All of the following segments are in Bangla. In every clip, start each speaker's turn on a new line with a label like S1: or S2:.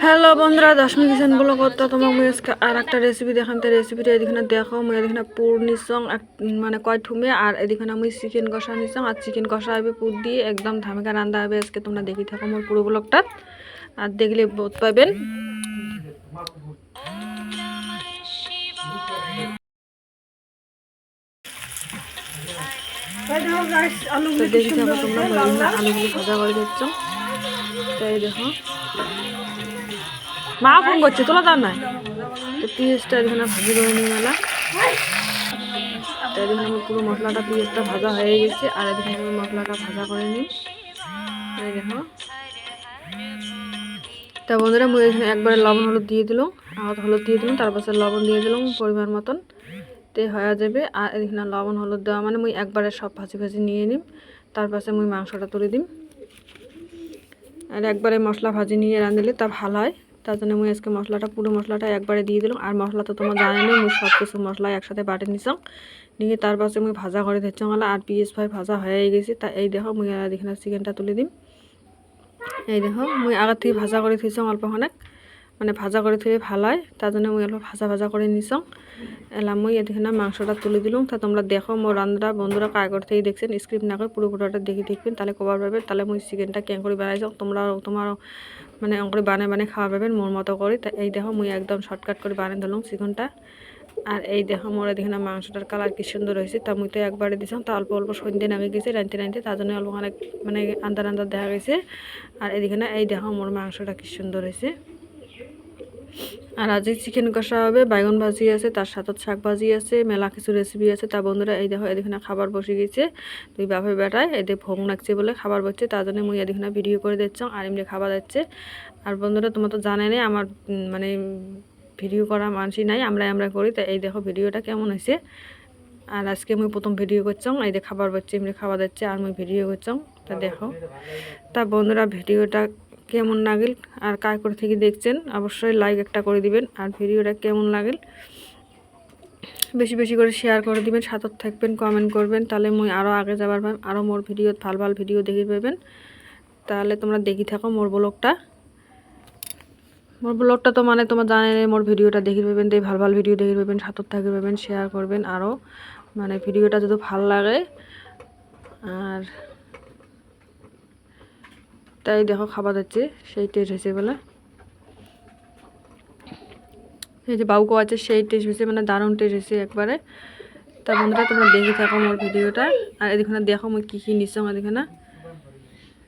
S1: হ্যালো বন্ধুরা, দশমী কিচেন বলো কত তোমাক মুই আজকে আর একটা রেসিপি দেখাম। তো রেসিপিটা এদিকে দেখো, মুই এদিকে পুর এক- মানে কয় ঠুমে আর এদিকে মুই চিকেন কষা নিছং আর চিকেন কষা হবে পুর দিয়ে একদম ধামিকা রান্দা হবে আজকে তোমরা দেখি থাকো মোর পুরো ব্লগটা, আর দেখলে বোধ পাবেন দেখি থাকো তোমরা আলুগুলো ভাজা করে দিচ্ছ। তাই দেখো। মা ফোন করছে, তোলা তার নাই তো পেঁয়াজটা এখানে ভাজি করে নিয়ে মেলা। তাই এখানে আমার পুরো মশলাটা পেঁয়াজটা ভাজা হয়ে গেছে, আর এদিকে আমি মশলাটা ভাজা করে নিই। দেখো। তা বন্ধুরা এখানে একবারে লবণ, হলুদ দিয়ে দিলাম। আর হলুদ দিয়ে দিলাম, তারপর লবণ দিয়ে দিলাম পরিমাণ মতন। তে হয়ে যাবে। আর এখানে লবণ, হলুদ দেওয়া মানে মুই একবারে সব ভাজি ভাজি নিয়ে নিম। তারপরে মুই মাংসটা তুলে দিম। আর একবারে মশলা ভাজি নিয়ে রাঁধলে তা ভালো হয়। তার জন্য মুই আজকে মশলাটা, পুরো মশলাটা একবারে দিয়ে দিলাম। আর মশলা তো তোমার জানে না মুই সব কিছু মশলা একসাথে বাটে নিছাম নিয়ে তার পাশে মুই ভাজা করে দিচ্ছি মালা, আর পিএস ভাই ভাজা হয়ে গেছে। তা এই দেখো, মুই আর এখানে চিকেনটা তুলে দিম। এই দেখো, মুই আগের থেকে ভাজা করে থৈছং অল্পখানেক মানে ভাজা করে থুয়ে ভালো হয় তার জন্য মুই অল্প ভাজা ভাজা করে নিছং। এলাম, মুই এখানে মাংসটা তুলে দিলাম তা তোমরা দেখো মোর রান্নাটা বন্ধুরা কাগর থেকে দেখছেন স্ক্রিপ্ট না করে পুরো পুরোটা দেখে দেখবেন তাহলে কবার পাবেন তাহলে মুই চিকেনটা কেন করে বানাইছ তোমরা তোমার মানে অঙ্করে বানে বানে খাওয়া পাবেন মোর মতো করে তা এই দেখো, মুই একদম শর্টকাট করে বানিয়ে দিলাম চিকেনটা। আর এই দেখো মোর এখানে মাংসটার কালার কি সুন্দর হয়েছে তা মুই তো একবারে দিছিলাম তা অল্প অল্প সন্ধ্যে নামে গেছে রাঁধতে রাঁধতে তার জন্য অল্প অনেক মানে আন্দার আন্দার দেখা গেছে। আর এদিকে না এই দেখো মোর মাংসটা কি সুন্দর হয়েছে আর আজকে চিকেন কষা হবে, বাইগন ভাজি আছে, তার সাথে শাক ভাজি আছে, মেলা কিছু রেসিপি আছে। তা বন্ধুরা, এই দেখো, এদিকে খাবার বসে গেছে। তুই বাপের বেটায় এদের ভোগ লাগছে বলে খাবার বসছে, তার জন্য মুই এদিকে ভিডিও করে দিচ্ছ আর এমনি খাবার যাচ্ছে আর বন্ধুরা, তোমার তো জানে আমার মানে ভিডিও করা মানুষই নাই আমরা আমরা করি। তা এই দেখো ভিডিওটা কেমন হয়েছে? আর আজকে মুই প্রথম ভিডিও করছং এই যে খাবার বাচ্চা এমনি খাবার যাচ্ছে আর মুই ভিডিও করছং তা দেখো। তা বন্ধুরা ভিডিওটা কেমন লাগিল আর কার করে থেকে দেখছেন, অবশ্যই লাইক একটা করে দিবেন আর ভিডিওটা কেমন লাগিল, বেশি বেশি করে শেয়ার করে দিবেন সাথত থাকবেন কমেন্ট করবেন, তাহলে মুই আরও আগে যাবার পাম আরও মোর ভিডিও ভালো ভালো ভিডিও দেখি পাবেন। তাহলে তোমরা দেখি থাকো মোর ব্লগটা মোর ব্লগটা তো মানে তোমার জানে মোর ভিডিওটা দেখি পাবেন দিয়ে ভালো ভালো ভিডিও দেখি পাবেন সাথত থাকি পাবেন শেয়ার করবেন আরও মানে ভিডিওটা যদি ভালো লাগে, আর তাই দেখো খাবার যাচ্ছে সেই টেস্ট হয়েছে বলে। এই যে বাবুকো আছে, সেই টেস্ট হয়েছে মানে দারুণ টেস্ট হয়েছে একবারে। তা বন্ধুরা, তোমরা দেখে থাকো মোর ভিডিওটা। আর এদিকে দেখো মুই কী কী নিচ্ছ এদিকে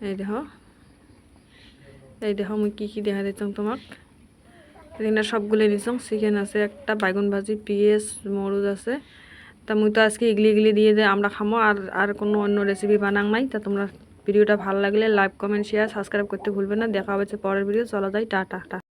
S1: এই দেখো। এই দেখো মুই কী কী দেখা দিচ্ছ তোমাক। এদিকে সবগুলো নিচ্ছং। চিকেন আছে একটা, বাইগন ভাজি, পেঁয়াজ, মরুচ আছে। তা মুই তো আজকে ইগলি ইগলি দিয়ে যে আমরা খামো, আর আর কোনো অন্য রেসিপি বানাং নাই, তা তোমরা ভিডিওটা ভালো লাগলে লাইক, কমেন্ট শেয়ার সাবস্ক্রাইব করতে ভুলবেন না। দেখা হচ্ছে পরের ভিডিও চলা যায় টাটা।